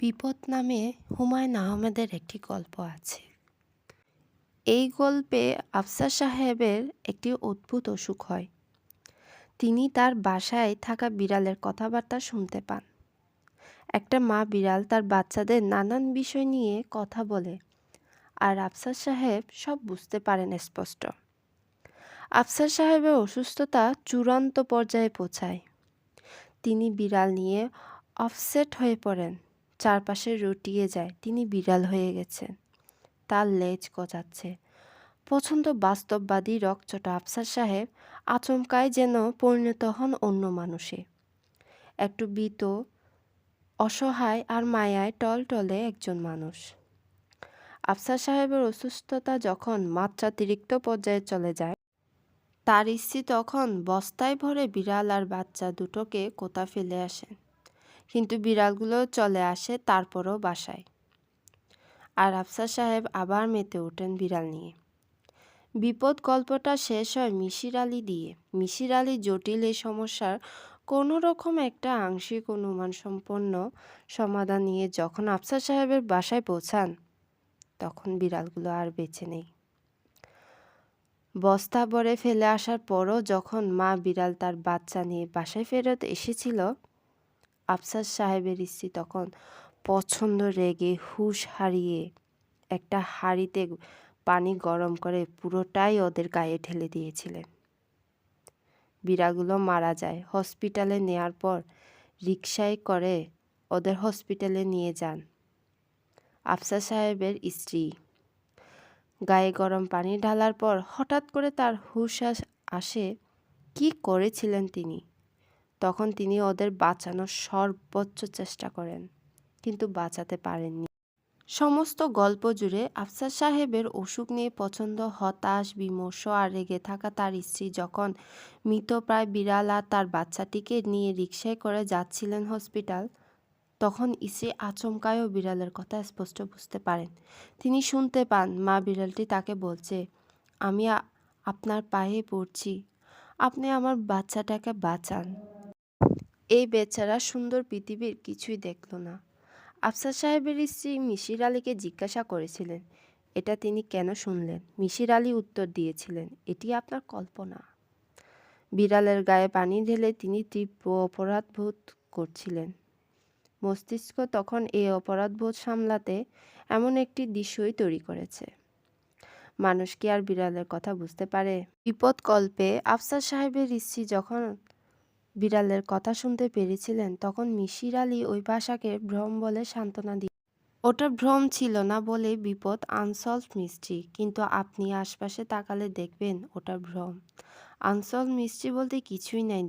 বিপদ নামে হুমায়ুন আহমেদের একটি গল্প আছে। এই গল্পে আফসার সাহেবের একটি অদ্ভুত অসুখ হয়। তিনি তার বাসায় থাকা বিড়ালের কথাবার্তা শুনতে পান। একটা মা বিড়াল তার বাচ্চাদের নানান বিষয় নিয়ে কথা বলে আর আফসার সাহেব সব বুঝতে পারেন স্পষ্ট। আফসার সাহেবের অসুস্থতা চূড়ান্ত পর্যায়ে পৌঁছায়। তিনি বিড়াল নিয়ে অফসেট হয়ে পড়েন। চারপাশে রটিয়ে যায়। তিনি বিড়াল হয়ে গেছেন। তার লেজ গজাচ্ছে। পছন্দ বাস্তববাদী রকচটা আফসার সাহেব আচমকায় যেন পরিণত হন অন্য মানুষে। একটু বিত, অসহায় আর মায়ায় টলটলে একজন মানুষ। আফসার সাহেবের অসুস্থতা যখন মাত্রাতিরিক্ত পর্যায়ে চলে যায়, তার স্ত্রী তখন বস্তায় ভরে বিড়াল আর বাচ্চা দুটোকে কোথা ফেলে আসেন? কিন্তু বিড়ালগুলো চলে আসে তারপরও বাসায়। আর আফসার সাহেব আবার মেতে ওঠেন বিড়াল নিয়ে। বিপদ গল্পটা শেষ হয় মিশির আলি দিয়ে। মিশির আলি জটিল এই সমস্যার কোনো রকম একটা আংশিক অনুমান সম্পন্ন সমাধান নিয়ে যখন আফসার সাহেবের বাসায় পৌঁছান, তখন বিড়ালগুলো আর বেঁচে নেই। বস্তা ভরে ফেলে আসার পরও যখন মা বিড়াল তার বাচ্চা নিয়ে বাসায় ফেরত এসেছিল আফসার সাহেবের স্ত্রী তখন পছন্দ রেগে হুশ হারিয়ে একটা হাঁড়িতে পানি গরম করে পুরোটাই ওদের গায়ে ঢেলে দিয়েছিলেন। বিড়ালগুলো মারা যায়। হসপিটালে নেয়ার পর রিকশায় করে ওদের হসপিটালে নিয়ে যান। আফসার সাহেবের স্ত্রী। গায়ে গরম পানি ঢালার পর হঠাৎ করে তার হুশ আসে, কি করেছিলেন তিনি? তখন তিনি ওদের বাঁচানোর সর্বোচ্চ চেষ্টা করেন, কিন্তু বাঁচাতে পারেননি। সমস্ত গল্প জুড়ে আফসার সাহেবের অসুখ নিয়ে পছন্দ হতাশ, বিমর্ষ আর রেগে থাকা তার স্ত্রী যখন মৃতপ্রায় বিড়াল আর তার বাচ্চাটিকে নিয়ে রিকশায় করে যাচ্ছিলেন হসপিটাল, তখন স্ত্রী আচমকায়ও বিড়ালের কথা স্পষ্ট বুঝতে পারেন। তিনি শুনতে পান, মা বিড়ালটি তাকে বলছে, আমি আপনার পায়ে পড়ছি। আপনি আমার বাচ্চাটাকে বাঁচান। এই বেচারা সুন্দর পৃথিবীর কিছুই দেখল না। আফসার সাহেবের স্ত্রী মিশির আলীকে জিজ্ঞাসা করেছিলেন, এটা তিনি কেন শুনলেন? মিশির আলী উত্তর দিয়েছিলেন, এটি আপনার কল্পনা। বিড়ালের গায়ে পানি ঢেলে তিনি তীব্র অপরাধবোধ করছিলেন। মস্তিষ্ক তখন এই অপরাধবোধ সামলাতে এমন একটি দৃশ্যই তৈরি করেছে। মানুষ কি আর বিড়ালের কথা বুঝতে পারে? বিপদ কল্পে আফসার সাহেবের স্ত্রী যখন বিড়ালের কথা শুনতে পেরেছিলেন, তখন মিশির আলী ওই ভাষাকে ভ্রম বলে সান্ত্বনা দিয়ে ওটা ভ্রম ছিল না বলে বিপদ আনসলভ মিস্ট্রি কিন্তু আপনি আশপাশে তাকালে দেখবেন ওটা ভ্রম। আনসলভ মিস্ট্রি বলতে কিছুই নাই।